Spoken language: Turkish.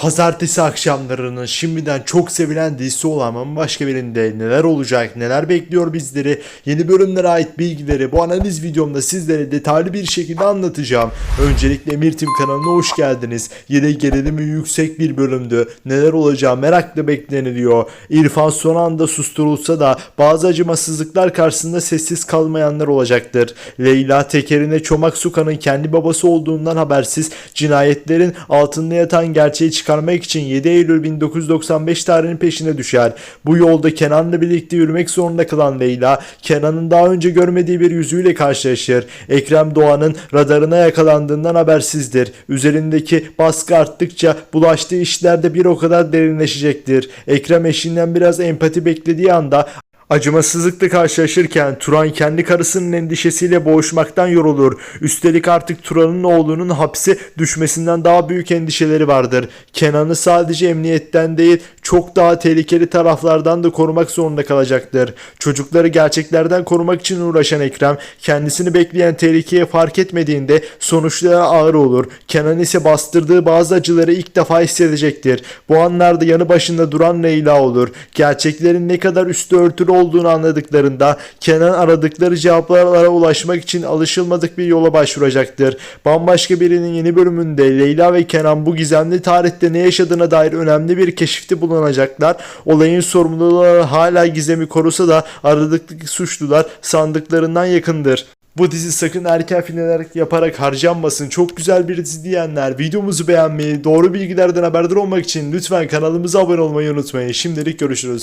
Pazartesi akşamlarının şimdiden çok sevilen dizisi olan başka birinde neler olacak, neler bekliyor bizleri, yeni bölümlere ait bilgileri bu analiz videomda sizlere detaylı bir şekilde anlatacağım. Öncelikle Emir Tim kanalına hoş geldiniz. Yine gerilimi yüksek bir bölümdü. Neler olacağı merakla bekleniliyor. İrfan son anda susturulsa da bazı acımasızlıklar karşısında sessiz kalmayanlar olacaktır. Leyla tekerine çomak sokanın kendi babası olduğundan habersiz cinayetlerin altında yatan gerçeği çıkarmak için 7 Eylül 1995 tarihinin peşine düşer. Bu yolda Kenan'la birlikte yürümek zorunda kalan Leyla, Kenan'ın daha önce görmediği bir yüzüyle karşılaşır. Ekrem Doğan'ın radarına yakalandığından habersizdir. Üzerindeki baskı arttıkça bulaştığı işlerde bir o kadar derinleşecektir. Ekrem eşinden biraz empati beklediği anda Acımasızlıkla karşılaşırken Turan kendi karısının endişesiyle boğuşmaktan yorulur. Üstelik artık Turan'ın oğlunun hapse düşmesinden daha büyük endişeleri vardır. Kenan'ı sadece emniyetten değil çok daha tehlikeli taraflardan da korumak zorunda kalacaktır. Çocukları gerçeklerden korumak için uğraşan Ekrem kendisini bekleyen tehlikeye fark etmediğinde sonuçları ağır olur. Kenan ise bastırdığı bazı acıları ilk defa hissedecektir. Bu anlarda yanı başında duran Leyla olur. Gerçeklerin ne kadar üstü örtülü olduğunu anladıklarında Kenan aradıkları cevaplara ulaşmak için alışılmadık bir yola başvuracaktır. Bambaşka birinin yeni bölümünde Leyla ve Kenan bu gizemli tarihte ne yaşadığına dair önemli bir keşifte bulunacaklar. Olayın sorumluları hala gizemi korusa da aradıkları suçlular sandıklarından yakındır. Bu dizi sakın erken finaller yaparak harcanmasın. Çok güzel bir dizi diyenler videomuzu beğenmeyi, doğru bilgilerden haberdar olmak için lütfen kanalımıza abone olmayı unutmayın. Şimdilik görüşürüz.